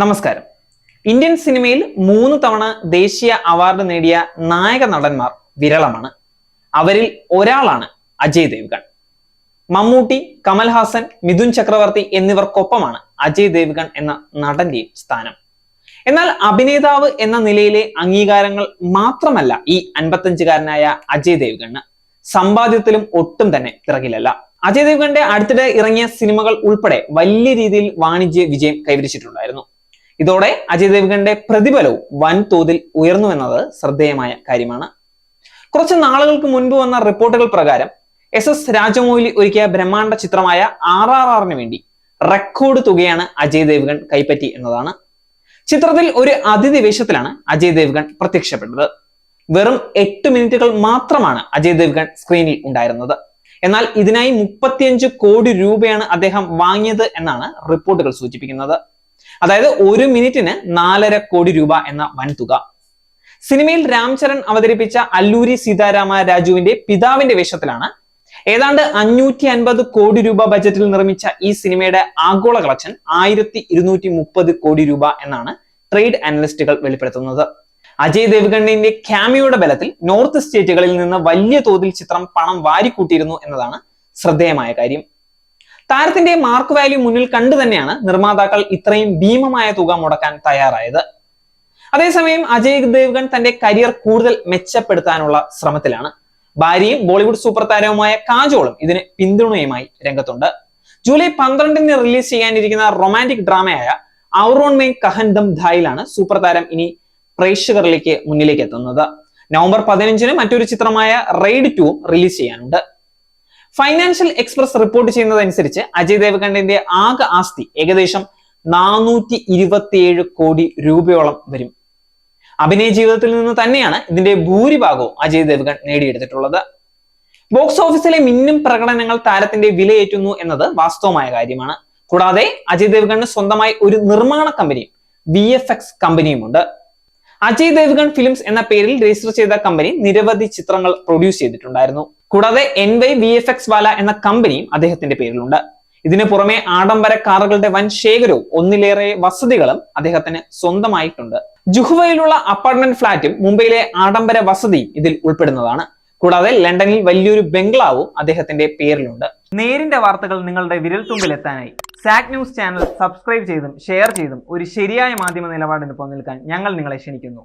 നമസ്കാരം. ഇന്ത്യൻ സിനിമയിൽ മൂന്ന് തവണ ദേശീയ അവാർഡ് നേടിയ നായക നടന്മാർ വിരളമാണ്. അവരിൽ ഒരാളാണ് അജയ് ദേവ്ഗൺ. മമ്മൂട്ടി കമൽഹാസൻ മിഥുൻ ചക്രവർത്തി എന്നിവർക്കൊപ്പമാണ് അജയ് ദേവ്ഗൺ എന്ന നടന്റെ സ്ഥാനം. എന്നാൽ അഭിനേതാവ് എന്ന നിലയിലെ അംഗീകാരങ്ങൾ മാത്രമല്ല ഈ അൻപത്തഞ്ചുകാരനായ അജയ് ദേവ്ഗണ് സമ്പാദ്യത്തിലും ഒട്ടും തന്നെ പിറകിലല്ല. അജയ് ദേവ്ഗണ്ടെ അടുത്തിടെ ഇറങ്ങിയ സിനിമകൾ ഉൾപ്പെടെ വലിയ രീതിയിൽ വാണിജ്യ വിജയം കൈവരിച്ചിട്ടുണ്ടായിരുന്നു. ഇതോടെ അജയ് ദേവ്ഗണിന്റെ പ്രതിഫലവും വൻതോതിൽ ഉയർന്നു എന്നത് ശ്രദ്ധേയമായ കാര്യമാണ്. കുറച്ച് നാളുകൾക്ക് മുൻപ് വന്ന റിപ്പോർട്ടുകൾ പ്രകാരം എസ് എസ് രാജമൗലി ഒരുക്കിയ ബ്രഹ്മാണ്ഡ ചിത്രമായ ആർ ആർ ആറിന് വേണ്ടി റെക്കോർഡ് തുകയാണ് അജയ് ദേവ്ഗൺ കൈപ്പറ്റി എന്നതാണ്. ചിത്രത്തിൽ ഒരു അതിഥി വേഷത്തിലാണ് അജയ് ദേവ്ഗൺ പ്രത്യക്ഷപ്പെട്ടത്. വെറും എട്ട് മിനിറ്റുകൾ മാത്രമാണ് അജയ് ദേവ്ഗൺ സ്ക്രീനിൽ ഉണ്ടായിരുന്നത്. എന്നാൽ ഇതിനായി മുപ്പത്തിയഞ്ച് കോടി രൂപയാണ് അദ്ദേഹം വാങ്ങിയത് എന്നാണ് റിപ്പോർട്ടുകൾ സൂചിപ്പിക്കുന്നത്. അതായത് ഒരു മിനിറ്റിന് നാലര കോടി രൂപ എന്ന വൻതുക. സിനിമയിൽ രാംചരൺ അവതരിപ്പിച്ച അല്ലൂരി സീതാരാമ രാജുവിന്റെ പിതാവിന്റെ വേഷത്തിലാണ് ഏതാണ്ട് അഞ്ഞൂറ്റി അൻപത് കോടി രൂപ ബജറ്റിൽ നിർമ്മിച്ച ഈ സിനിമയുടെ ആഗോള കളക്ഷൻ ആയിരത്തി ഇരുന്നൂറ്റി മുപ്പത് കോടി രൂപ എന്നാണ് ട്രേഡ് അനലിസ്റ്റുകൾ വെളിപ്പെടുത്തുന്നത്. അജയ് ദേവ്ഗണ്ണിന്റെ ക്യാമിയുടെ ബലത്തിൽ നോർത്ത് സ്റ്റേറ്റുകളിൽ നിന്ന് വലിയ തോതിൽ ചിത്രം പണം വാരിക്കൂട്ടിയിരുന്നു എന്നതാണ് ശ്രദ്ധേയമായ കാര്യം. താരത്തിന്റെ മാർക്ക് വാല്യൂ മുന്നിൽ കണ്ടു തന്നെയാണ് നിർമ്മാതാക്കൾ ഇത്രയും ഭീമമായ തുക മുടക്കാൻ തയ്യാറായത്. അതേസമയം അജയ് ദേവ്ഗൺ തന്റെ കരിയർ കൂടുതൽ മെച്ചപ്പെടുത്താനുള്ള ശ്രമത്തിലാണ്. ഭാര്യയും ബോളിവുഡ് സൂപ്പർ താരവുമായ കാജോളും ഇതിന് പിന്തുണയുമായി രംഗത്തുണ്ട്. ജൂലൈ പന്ത്രണ്ടിന് റിലീസ് ചെയ്യാനിരിക്കുന്ന റൊമാന്റിക് ഡ്രാമയായ ഔറോൺ മേ കഹൻദം ധായിലാണ് സൂപ്പർ താരം ഇനി പ്രേക്ഷകരിലേക്ക് മുന്നിലേക്ക് എത്തുന്നത്. നവംബർ പതിനഞ്ചിന് മറ്റൊരു ചിത്രമായ റെയ്ഡ് ടു റിലീസ് ചെയ്യാനുണ്ട്. ഫൈനാൻഷ്യൽ എക്സ്പ്രസ് റിപ്പോർട്ട് ചെയ്യുന്നതനുസരിച്ച് അജയ് ദേവ്ഗണിന്റെ ആകെ ആസ്തി ഏകദേശം നാനൂറ്റി ഇരുപത്തിയേഴ് കോടി രൂപയോളം വരും. അഭിനയ ജീവിതത്തിൽ നിന്ന് തന്നെയാണ് ഇതിന്റെ ഭൂരിഭാഗവും അജയ് ദേവ്ഗൺ നേടിയെടുത്തിട്ടുള്ളത്. ബോക്സ് ഓഫീസിലെ മിന്നും പ്രകടനങ്ങൾ താരത്തിന്റെ വിലയേറ്റുന്നു എന്നത് വാസ്തവമായ കാര്യമാണ്. കൂടാതെ അജയ് ദേവ്ഗണിന് സ്വന്തമായി ഒരു നിർമ്മാണ കമ്പനിയും വി എഫ് എക്സ് കമ്പനിയുമുണ്ട്. അജയ് ദേവ്ഗൺ ഫിലിംസ് എന്ന പേരിൽ രജിസ്റ്റർ ചെയ്ത കമ്പനി നിരവധി ചിത്രങ്ങൾ പ്രൊഡ്യൂസ് ചെയ്തിട്ടുണ്ടായിരുന്നു. കൂടാതെ N Y V F X Wala എന്ന കമ്പനിയും അദ്ദേഹത്തിന്റെ പേരിലുണ്ട്. ഇതിനു പുറമെ ആഡംബര കാറുകളുടെ വൻ ശേഖരവും ഒന്നിലേറെ വസതികളും അദ്ദേഹത്തിന് സ്വന്തമായിട്ടുണ്ട്. ജുഹുവയിലുള്ള അപ്പാർട്ട്മെന്റ് ഫ്ളാറ്റും മുംബൈയിലെ ആഡംബര വസതിയും ഇതിൽ ഉൾപ്പെടുന്നതാണ്. കൂടാതെ ലണ്ടനിൽ വലിയൊരു ബംഗ്ലാവും അദ്ദേഹത്തിന്റെ പേരിലുണ്ട്. നേരിന്റെ വാർത്തകൾ നിങ്ങളുടെ വിരൽത്തുമ്പിൽ എത്താനായി സാക് ന്യൂസ് ചാനൽ സബ്സ്ക്രൈബ് ചെയ്തും ഷെയർ ചെയ്തും ഒരു ശരിയായ മാധ്യമ നിലപാടിന് പോകാൻ ഞങ്ങൾ നിങ്ങളെ ക്ഷണിക്കുന്നു.